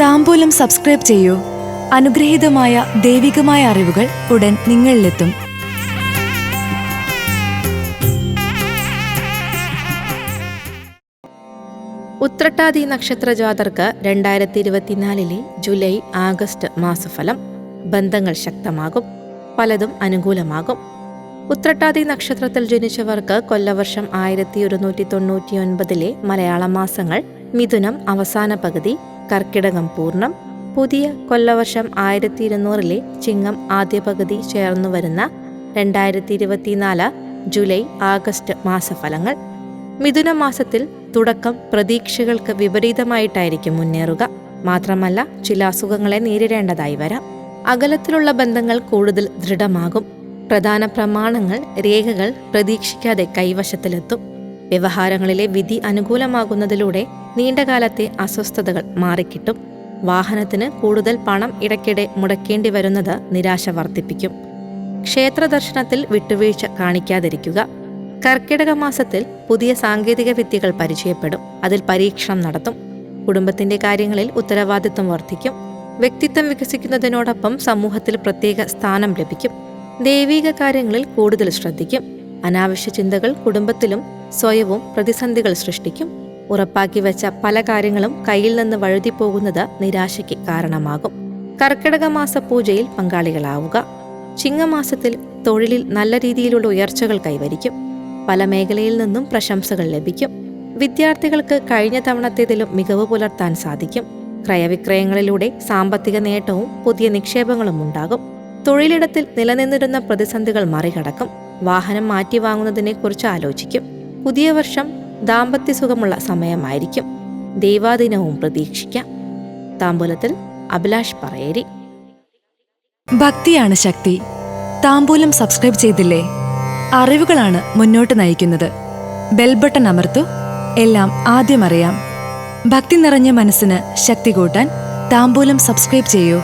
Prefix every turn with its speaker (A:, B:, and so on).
A: താമ്പൂലം subscribe ചെയ്യൂ. അനുഗ്രഹീതമായ ദൈവികമായ അറിവുകൾ ഉടൻ നിങ്ങളിലെത്തും.
B: ഉത്രട്ടാതി നക്ഷത്ര ജാതർക്ക് രണ്ടായിരത്തി ഇരുപത്തിനാലിലെ ജൂലൈ ആഗസ്റ്റ് മാസഫലം ബന്ധങ്ങൾ ശക്തമാകും പലതും അനുകൂലമാകും. ഉത്രട്ടാതി നക്ഷത്രത്തിൽ ജനിച്ചവർക്ക് കൊല്ലവർഷം ആയിരത്തി ഒരുന്നൂറ്റി തൊണ്ണൂറ്റി ഒൻപതിലെ മലയാള മാസങ്ങൾ മിഥുനം അവസാന പകുതി കർക്കിടകം പൂർണം പുതിയ കൊല്ലവർഷം ആയിരത്തി ഇരുന്നൂറിലെ ചിങ്ങം ആദ്യ പകുതി ചേർന്നു വരുന്ന രണ്ടായിരത്തി ഇരുപത്തിനാല് ജൂലൈ ആഗസ്റ്റ് മാസഫലങ്ങൾ. മിഥുന മാസത്തിൽ തുടക്കം പ്രതീക്ഷകൾക്ക് വിപരീതമായിട്ടായിരിക്കും മുന്നേറുക. മാത്രമല്ല ചില അസുഖങ്ങളെ നേരിടേണ്ടതായി വരാം. അകലത്തിലുള്ള ബന്ധങ്ങൾ കൂടുതൽ ദൃഢമാകും. പ്രധാന പ്രമാണങ്ങൾ രേഖകൾ പ്രതീക്ഷിക്കാതെ കൈവശത്തിലെത്തും. വ്യവഹാരങ്ങളിലെ വിധി അനുകൂലമാകുന്നതിലൂടെ നീണ്ടകാലത്തെ അസ്വസ്ഥതകൾ മാറിക്കിട്ടും. വാഹനത്തിന് കൂടുതൽ പണം ഇടയ്ക്കിടെ മുടക്കേണ്ടി വരുന്നത് നിരാശ വർദ്ധിപ്പിക്കും. ക്ഷേത്ര ദർശനത്തിൽ വിട്ടുവീഴ്ച കാണിക്കാതിരിക്കുക. കർക്കിടക മാസത്തിൽ പുതിയ സാങ്കേതിക വിദ്യകൾ പരിചയപ്പെടും. അതിൽ പരീക്ഷണം നടത്തും. കുടുംബത്തിന്റെ കാര്യങ്ങളിൽ ഉത്തരവാദിത്വം വർദ്ധിക്കും. വ്യക്തിത്വം വികസിക്കുന്നതിനോടൊപ്പം സമൂഹത്തിൽ പ്രത്യേക സ്ഥാനം ലഭിക്കും. ദൈവിക കാര്യങ്ങളിൽ കൂടുതൽ ശ്രദ്ധിക്കും. അനാവശ്യ ചിന്തകൾ കുടുംബത്തിലും സ്വയവും പ്രതിസന്ധികൾ സൃഷ്ടിക്കും. ഉറപ്പാക്കി വെച്ച പല കാര്യങ്ങളും കയ്യിൽ നിന്ന് വഴുതിപ്പോകുന്നത് നിരാശയ്ക്ക് കാരണമാകും. കർക്കിടക മാസ പൂജയിൽ പങ്കാളികളാവുക. ചിങ്ങമാസത്തിൽ തൊഴിലിൽ നല്ല രീതിയിലുള്ള ഉയർച്ചകൾ കൈവരിക്കും. പല മേഖലയിൽ നിന്നും പ്രശംസകൾ ലഭിക്കും. വിദ്യാർത്ഥികൾക്ക് കഴിഞ്ഞ തവണത്തേതിലും മികവ് പുലർത്താൻ സാധിക്കും. ക്രയവിക്രയങ്ങളിലൂടെ സാമ്പത്തിക നേട്ടവും പുതിയ നിക്ഷേപങ്ങളും ഉണ്ടാകും. തൊഴിലിടത്തിൽ നിലനിന്നിരുന്ന പ്രതിസന്ധികൾ മറികടക്കും. വാഹനം മാറ്റി വാങ്ങുന്നതിനെക്കുറിച്ച് ആലോചിക്കും. പുതിയ വർഷം ദാമ്പത്യ സുഖമുള്ള സമയമായിരിക്കും. ദൈവാദിനവും പ്രതീക്ഷിക്കാം. താമ്പൂലത്തിൽ അഭിലാഷ് പറയേരി.
A: ഭക്തിയാണ് ശക്തി. താമ്പൂലം സബ്സ്ക്രൈബ് ചെയ്തില്ലേ? അറിവുകളാണ് മുന്നോട്ട് നയിക്കുന്നത്. ബെൽബട്ടൺ അമർത്തു. എല്ലാം ആദ്യം അറിയാം. ഭക്തി നിറഞ്ഞ മനസ്സിന് ശക്തി കൂട്ടാൻ താമ്പൂലം സബ്സ്ക്രൈബ് ചെയ്യൂ.